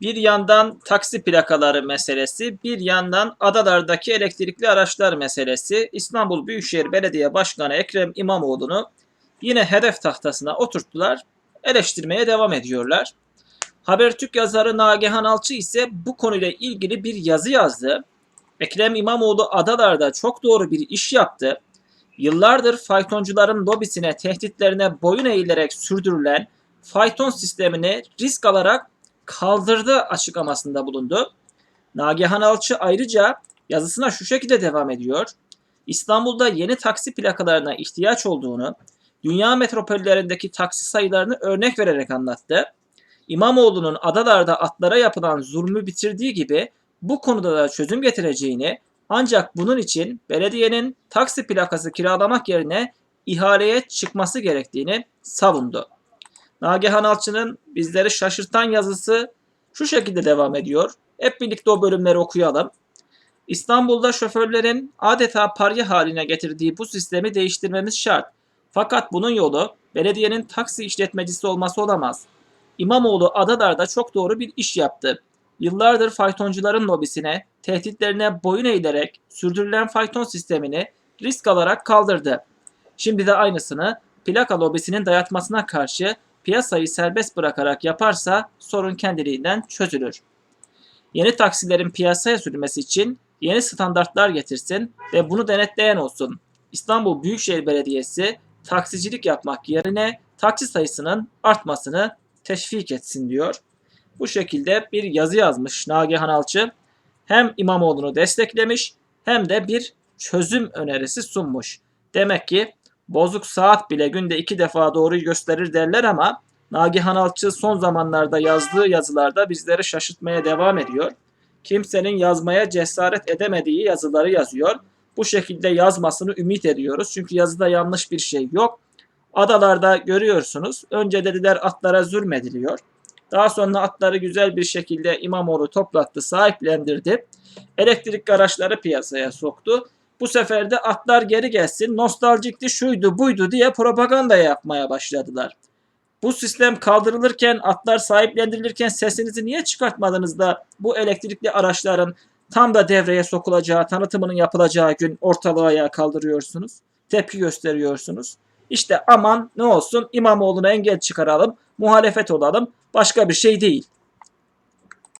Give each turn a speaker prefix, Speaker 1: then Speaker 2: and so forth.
Speaker 1: Bir yandan taksi plakaları meselesi, bir yandan adalardaki elektrikli araçlar meselesi. İstanbul Büyükşehir Belediye Başkanı Ekrem İmamoğlu'nu yine hedef tahtasına oturttular. Eleştirmeye devam ediyorlar. Habertürk yazarı Nagihan Alçı ise bu konuyla ilgili bir yazı yazdı. Ekrem İmamoğlu adalarda çok doğru bir iş yaptı. Yıllardır faytoncuların lobisine, tehditlerine boyun eğilerek sürdürülen fayton sistemini risk alarak kaldırdı açıklamasında bulundu. Nagihan Alçı ayrıca yazısına şu şekilde devam ediyor. İstanbul'da yeni taksi plakalarına ihtiyaç olduğunu, dünya metropollerindeki taksi sayılarını örnek vererek anlattı. İmamoğlu'nun adalarda atlara yapılan zulmü bitirdiği gibi bu konuda da çözüm getireceğini ancak bunun için belediyenin taksi plakası kiralamak yerine ihaleye çıkması gerektiğini savundu. Nagihan Alçı'nın bizleri şaşırtan yazısı şu şekilde devam ediyor. Hep birlikte o bölümleri okuyalım. İstanbul'da şoförlerin adeta parya haline getirdiği bu sistemi değiştirmemiz şart. Fakat bunun yolu belediyenin taksi işletmecisi olması olamaz. İmamoğlu adalarda çok doğru bir iş yaptı. Yıllardır faytoncuların lobisine, tehditlerine boyun eğilerek sürdürülen fayton sistemini risk alarak kaldırdı. Şimdi de aynısını plaka lobisinin dayatmasına karşı piyasayı serbest bırakarak yaparsa sorun kendiliğinden çözülür. Yeni taksilerin piyasaya sürülmesi için yeni standartlar getirsin ve bunu denetleyen olsun. İstanbul Büyükşehir Belediyesi taksicilik yapmak yerine taksi sayısının artmasını teşvik etsin diyor. Bu şekilde bir yazı yazmış Nagihan Alçı. Hem İmamoğlu'nu desteklemiş hem de bir çözüm önerisi sunmuş. Demek ki bozuk saat bile günde iki defa doğruyu gösterir derler ama Nagihan Alçı son zamanlarda yazdığı yazılarda bizleri şaşırtmaya devam ediyor. Kimsenin yazmaya cesaret edemediği yazıları yazıyor. Bu şekilde yazmasını ümit ediyoruz. Çünkü yazıda yanlış bir şey yok. Adalarda görüyorsunuz. Önce dediler atlara zulmediliyor. Daha sonra atları güzel bir şekilde İmamoğlu toplattı, sahiplendirdi. Elektrikli araçları piyasaya soktu. Bu sefer de atlar geri gelsin, nostaljikti, şuydu, buydu diye propaganda yapmaya başladılar. Bu sistem kaldırılırken, atlar sahiplendirilirken sesinizi niye çıkartmadınız da bu elektrikli araçların tam da devreye sokulacağı, tanıtımının yapılacağı gün ortalığı ayağa kaldırıyorsunuz? Tepki gösteriyorsunuz. İşte aman ne olsun İmamoğlu'na engel çıkaralım, muhalefet olalım, başka bir şey değil.